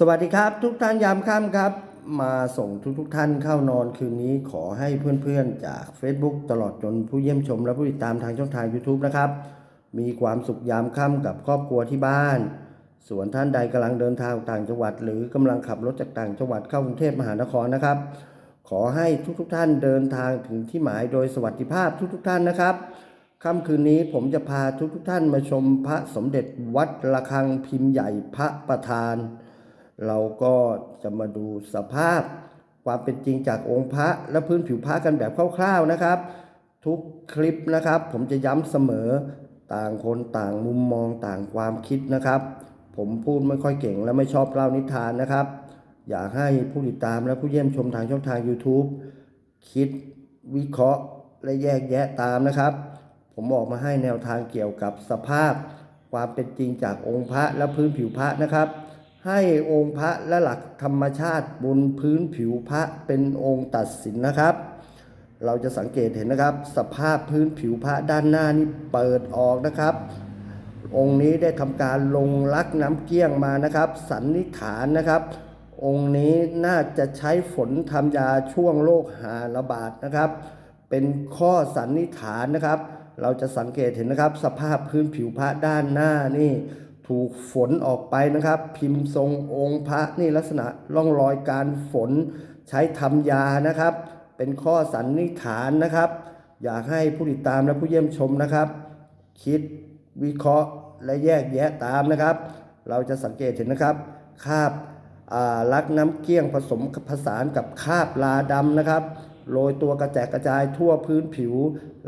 สวัสดีครับ ทุกท่านยามค่ำครับ มาส่งทุกทุกท่านเข้านอนคืนนี้ขอให้เพื่อนๆจาก Facebook ตลอดจนผู้เยี่ยมชม และผู้ติดตามทางช่องทาง YouTube นะครับ มีความสุขยามค่ำกับครอบครัวที่บ้าน ส่วนท่านใดกำลังเดินทางต่างจังหวัด หรือกำลังขับรถจากต่างจังหวัดเข้ากรุงเทพมหานครนะครับ ขอให้ทุกๆทท่านเดินทางถึงที่หมายโดยสวัสดิภาพทุกๆทท่านนะครับค่ำคืนนี้ผมจะพาทุกๆทท่านมาชมพระสมเด็จวัดระฆังพิมพ์ใหญ่พระประธาน เราก็จะมาดูสภาพความเป็นจริงจากองค์พระและพื้นผิวพระกันแบบคร่าวๆนะครับ ทุกคลิปนะครับ ผมจะย้ำเสมอต่างคนต่างมุมมองต่างความคิดนะครับ ผมพูดไม่ค่อยเก่งและไม่ชอบเล่านิทานนะครับ อยากให้ผู้ติดตามและผู้เยี่ยมชมทางช่องทาง YouTube คิดวิเคราะห์และแยกแยะตามนะครับ ผมออกมาให้แนวทางเกี่ยวกับสภาพ ความเป็นจริงจากองค์พระและพื้นผิวพระนะครับ ให้องค์พระและหลักธรรมชาติบนพื้นผิวพระเป็นองค์ตัดสินนะครับ เราจะสังเกตเห็นนะครับ สภาพพื้นผิวพระด้านหน้านี่เปิดออกนะครับ องค์นี้ได้ทำการลงลักน้ำเกี้ยงมานะครับ สันนิษฐานนะครับ องค์นี้น่าจะใช้ฝนทำยาช่วงโรคหาระบาดนะครับ เป็นข้อสันนิษฐานนะครับ เราจะสังเกตเห็นนะครับ สภาพพื้นผิวพระด้านหน้านี่ ถูกฝนออกไปนะครับ พิมพ์ทรงองค์พระนี่ลักษณะร่องรอยการฝนใช้ทำยานะครับ เป็นข้อสันนิษฐานนะครับ อยากให้ผู้ติดตามและผู้เยี่ยมชมนะครับ คิดวิเคราะห์และแยกแยะตามนะครับ เราจะสังเกตเห็นนะครับ คาบลักน้ำเกี้ยงผสมผสานกับคาบลาดำนะครับ โรยตัวกระแจกกระจายทั่วพื้นผิว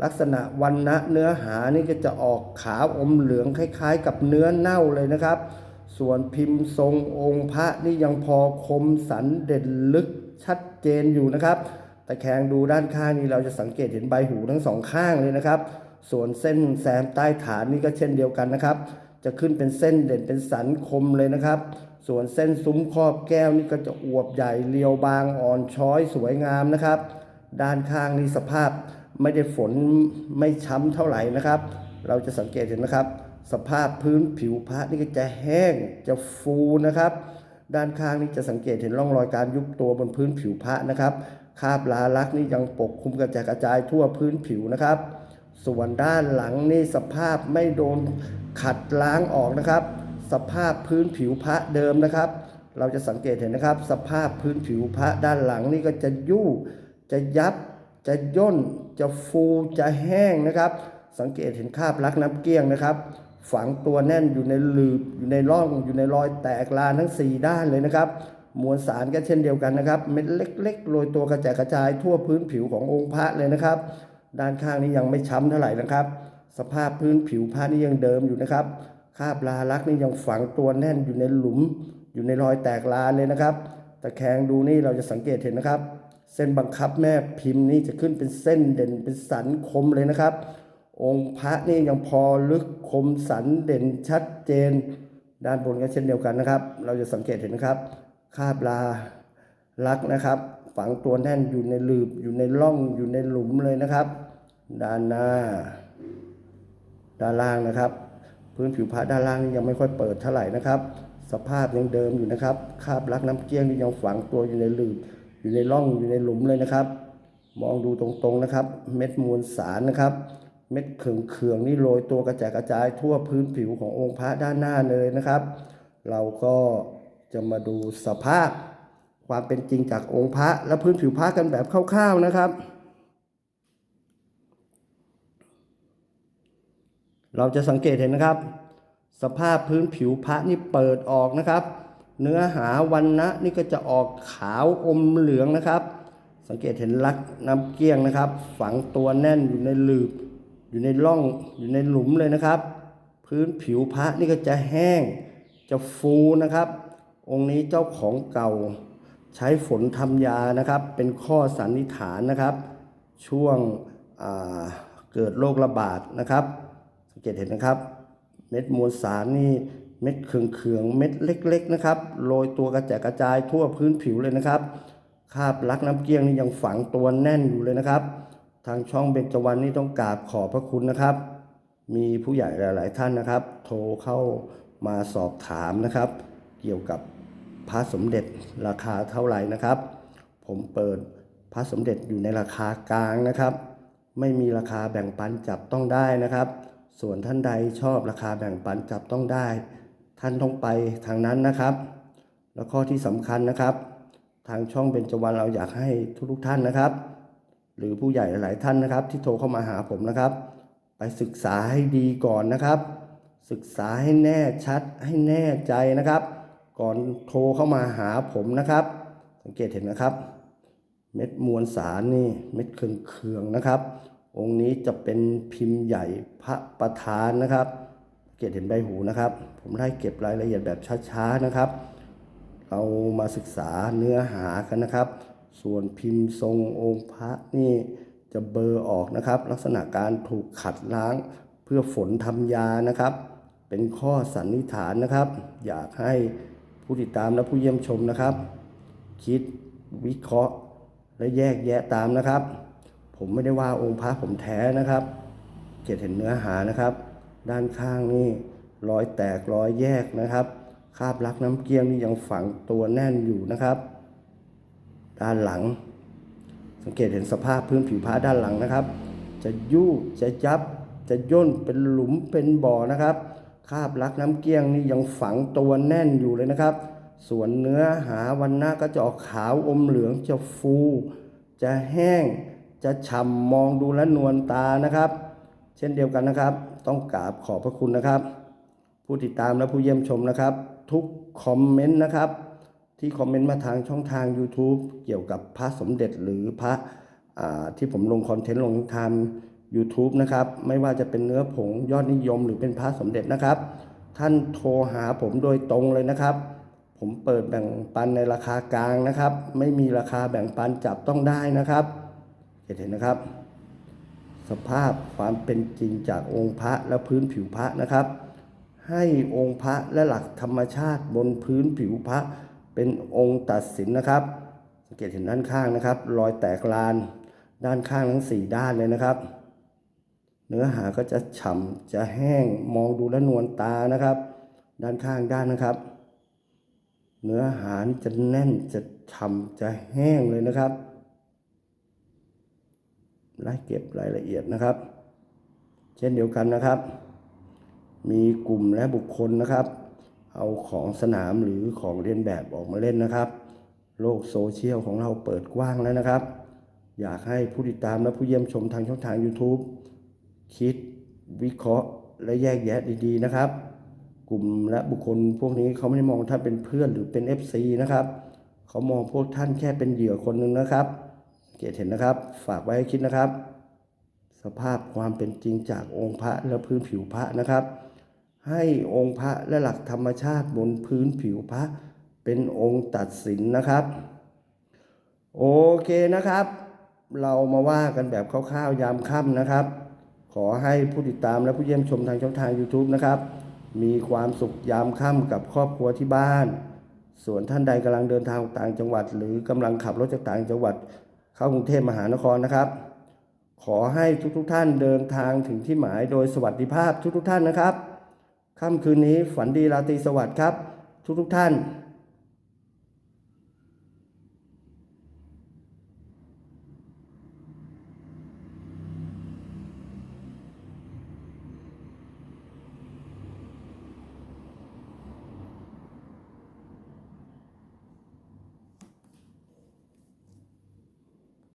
ลักษณะวันนะเนื้อหานี่ก็จะออกขาวอมเหลืองคล้าย ๆ กับเนื้อเน่าเลยนะครับ ส่วนพิมพ์ทรงองค์พระนี่ยังพอคมสันเด่นลึกชัดเจนอยู่นะครับแต่แคงดูด้านข้างนี้เราจะสังเกตเห็นใบหูทั้งสองข้างเลยนะครับ ส่วนเส้นแซมใต้ฐานนี่ก็เช่นเดียวกันนะครับ จะขึ้นเป็นเส้นเด่นเป็นสันคมเลยนะครับ ส่วนเส้นซุ้มครอบแก้วนี่ก็จะอวบใหญ่เรียวบางอ่อนช้อยสวยงามนะครับ ด้านข้างนี่สภาพไม่ได้ฝนไม่ช้ำเท่าไหร่นะครับ เราจะสังเกตเห็นนะครับ สภาพพื้นผิวพระนี่ก็จะแห้งจะฟูนะครับ ด้านข้างนี่จะสังเกตเห็นร่องรอยการยุบตัวบนพื้นผิวพระนะครับคราบลาลักษณ์นี่ยังปกคลุมกระจายกระจายทั่วพื้นผิวนะครับ ส่วนด้านหลังนี่สภาพไม่โดนขัดล้างออกนะครับ สภาพพื้นผิวพระเดิมนะครับ เราจะสังเกตเห็นนะครับ สภาพพื้นผิวพระด้านหลังนี่ก็จะยู่ จะยับ จะย่น จะฟูจะแห้งนะครับ สังเกตเห็นคราบลักน้ำเกลี้ยงนะครับ ฝังตัวแน่นอยู่ในหลืบอยู่ในร่องอยู่ในรอยแตกลานทั้ง 4 ด้านเลยนะครับ มวลสารก็เช่นเดียวกันนะครับ เม็ดเล็กๆโรยตัวกระจายกระจายทั่วพื้นผิวขององค์พระเลยนะครับ ด้านข้างนี้ยังไม่ช้ำเท่าไหร่นะครับ สภาพพื้นผิวพระนี่ยังเดิมอยู่นะครับคราบลาลักนี่ยังฝังตัวแน่นอยู่ในหลุม อยู่ในรอยแตกลานเลยนะครับตะแคงดูนี่เราจะสังเกตเห็นนะครับ เส้นบังคับแม่พิมพ์นี่จะขึ้นเป็นเส้นเด่นเป็นสันคมเลยนะครับ องค์พระนี่ยังพอลึกคมสันเด่นชัดเจน ด้านบนก็เช่นเดียวกันนะครับ เราจะสังเกตเห็นนะครับคาบลาลักนะครับ ฝังตัวแน่นอยู่ในหลืบอยู่ในร่องอยู่ในหลุมเลยนะครับ ด้านหน้า ด้านล่างนะครับพื้นผิวพระด้านล่างนี่ยังไม่ค่อยเปิดเท่าไหร่นะครับ สภาพยังเดิมอยู่นะครับคาบลักน้ำเกลี้ยงนี่ยังฝังตัวอยู่ในหลืบ อยู่ในร่องอยู่ในหลุมเลยนะครับ มองดูตรงๆนะครับ เม็ดมวลสารนะครับ เม็ดเขื่องๆนี่โรยตัวกระจายกระจายทั่วพื้นผิวขององค์พระด้านหน้าเลยนะครับ เราก็จะมาดูสภาพความเป็นจริงจากองค์พระและพื้นผิวพระกันแบบคร่าวๆนะครับ เราจะสังเกตเห็นนะครับ สภาพพื้นผิวพระนี่เปิดออกนะครับ เนื้อหาวันนะนี่ก็จะออกขาวอมเหลืองนะครับ สังเกตเห็นลักน้ำเกลี้ยงนะครับ ฝังตัวแน่นอยู่ในหลืบ อยู่ในร่องอยู่ในหลุมเลยนะครับ พื้นผิวพระนี่ก็จะแห้ง จะฟูนะครับ องค์นี้เจ้าของเก่า ใช้ฝนทำยานะครับ เป็นข้อสันนิษฐานนะครับ ช่วงเกิดโรคระบาดนะครับ สังเกตเห็นนะครับ เม็ดมวลสารนี่ เม็ดเขืองๆเม็ดเล็ก ๆ นะครับโรยตัวกระจายกระจายทั่วพื้นผิวเลยนะครับคาบลักน้ำเกลี้ยงนี่ยังฝังตัวแน่นอยู่เลยนะครับ ทางช่องเบญจวรรณนี่ต้องกราบขอบพระคุณนะครับ มีผู้ใหญ่หลาย ๆ ท่านนะครับ โทรเข้ามาสอบถามนะครับ เกี่ยวกับพระสมเด็จราคาเท่าไหร่นะครับ ผมเปิดพระสมเด็จอยู่ในราคากลางนะครับ ไม่มีราคาแบ่งปันจับต้องได้นะครับ ส่วนท่านใดชอบราคาแบ่งปันจับต้องได้ ท่านต้องไปทางนั้นนะครับ แล้วข้อที่สำคัญนะครับ ทางช่องเบญจวรรณเราอยากให้ทุกๆท่านนะครับ หรือผู้ใหญ่หลาย ๆ ท่านนะครับ ที่โทรเข้ามาหาผมนะครับ ไปศึกษาให้ดีก่อนนะครับ ศึกษาให้แน่ชัดให้แน่ใจนะครับ ก่อนโทรเข้ามาหาผมนะครับ สังเกตเห็นนะครับ เม็ดมวลสารนี่เม็ดเคืองๆนะครับ องค์นี้จะเป็นพิมพ์ใหญ่พระประธานนะครับ เกตเห็นใบหูนะครับ ผมได้เก็บรายละเอียดแบบช้าๆนะครับ เรามาศึกษาเนื้อหากันนะครับ ส่วนพิมพ์ทรงองค์พระนี่จะเบอร์ออกนะครับ ลักษณะการถูกขัดล้างเพื่อฝนทำยานะครับ เป็นข้อสันนิษฐานนะครับ อยากให้ผู้ติดตามและผู้เยี่ยมชมนะครับ คิดวิเคราะห์และแยกแยะตามนะครับ ผมไม่ได้ว่าองค์พระผมแท้นะครับ เกตเห็นเนื้อหานะครับ ด้านข้างนี่รอยแตกรอยแยกนะครับ คราบลักน้ำเกลี้ยงนี่ยังฝังตัวแน่นอยู่นะครับ ด้านหลัง สังเกตเห็นสภาพพื้นผิวพระด้านหลังนะครับ จะยู่จะยับ จะย่นเป็นหลุมเป็นบ่อนะครับ คราบลักน้ำเกลี้ยงนี่ยังฝังตัวแน่นอยู่เลยนะครับ ส่วนเนื้อหาวันหน้าก็จะออกขาวอมเหลืองจะฟู จะแห้งจะฉ่ำมองดูและนวลตานะครับ เช่นเดียวกันนะครับต้องกราบขอบพระคุณนะครับ ผู้ติดตามและผู้เยี่ยมชมนะครับ ทุกคอมเมนต์นะครับ ที่คอมเมนต์มาทางช่องทาง YouTube เกี่ยวกับพระสมเด็จหรือพระที่ผมลงคอนเทนต์ลงทาง YouTube นะครับ ไม่ว่าจะเป็นเนื้อผงยอดนิยมหรือเป็นพระสมเด็จนะครับ ท่านโทรหาผมโดยตรงเลยนะครับ ผมเปิดแบ่งปันในราคากลางนะครับ ไม่มีราคาแบ่งปันจับต้องได้นะครับ เห็นนะครับ สภาพความเป็นจริงจากองค์พระและพื้นผิวพระนะครับ ให้องค์พระและหลักธรรมชาติบนพื้นผิวพระเป็นองค์ตัดสินนะครับ สังเกตเห็นด้านข้างนะครับ รอยแตกลานด้านข้างทั้งสี่ด้านเลยนะครับ เนื้อหาก็จะฉ่ำจะแห้งมองดูและนวลตานะครับ ด้านข้างด้านนะครับ เนื้อหานี่จะแน่นจะฉ่ำจะแห้งเลยนะครับ ไล่เก็บรายละเอียดนะครับ เช่นเดียวกันนะครับ มีกลุ่มและบุคคลนะครับ เอาของสนามหรือของเรียนแบบออกมาเล่นนะครับ โลกโซเชียลของเราเปิดกว้างแล้วนะครับ อยากให้ผู้ติดตามและผู้เยี่ยมชมทางช่องทาง YouTube คิดวิเคราะห์และแยกแยะดีๆนะครับ กลุ่มและบุคคลพวกนี้เขาไม่ได้มองท่านเป็นเพื่อนหรือเป็น FC นะครับ เขามองพวกท่านแค่เป็นเหยื่อคนหนึ่งนะครับ เกตเห็นนะครับ ฝากไว้ให้คิดนะครับ สภาพความเป็นจริงจากองค์พระและพื้นผิวพระนะครับ ให้องค์พระและหลักธรรมชาติบนพื้นผิวพระเป็นองค์ตัดสินนะครับ โอเคนะครับ เรามาว่ากันแบบคร่าวๆยามค่ำนะครับ ขอให้ผู้ติดตามและผู้เยี่ยมชมทางช่องทาง YouTube นะครับ มีความสุขยามค่ำกับครอบครัวที่บ้าน ส่วนท่านใดกำลังเดินทางต่างจังหวัด หรือกำลังขับรถจากต่างจังหวัด เข้ากรุงเทพมหานครนะครับ ขอให้ทุกๆทท่านเดินทางถึงที่หมายโดยสวัสดิภาพทุกๆทท่านนะครับค่ำคืนนี้ฝันดีราตรีสวัสดิ์ครับ ทุกๆทท่าน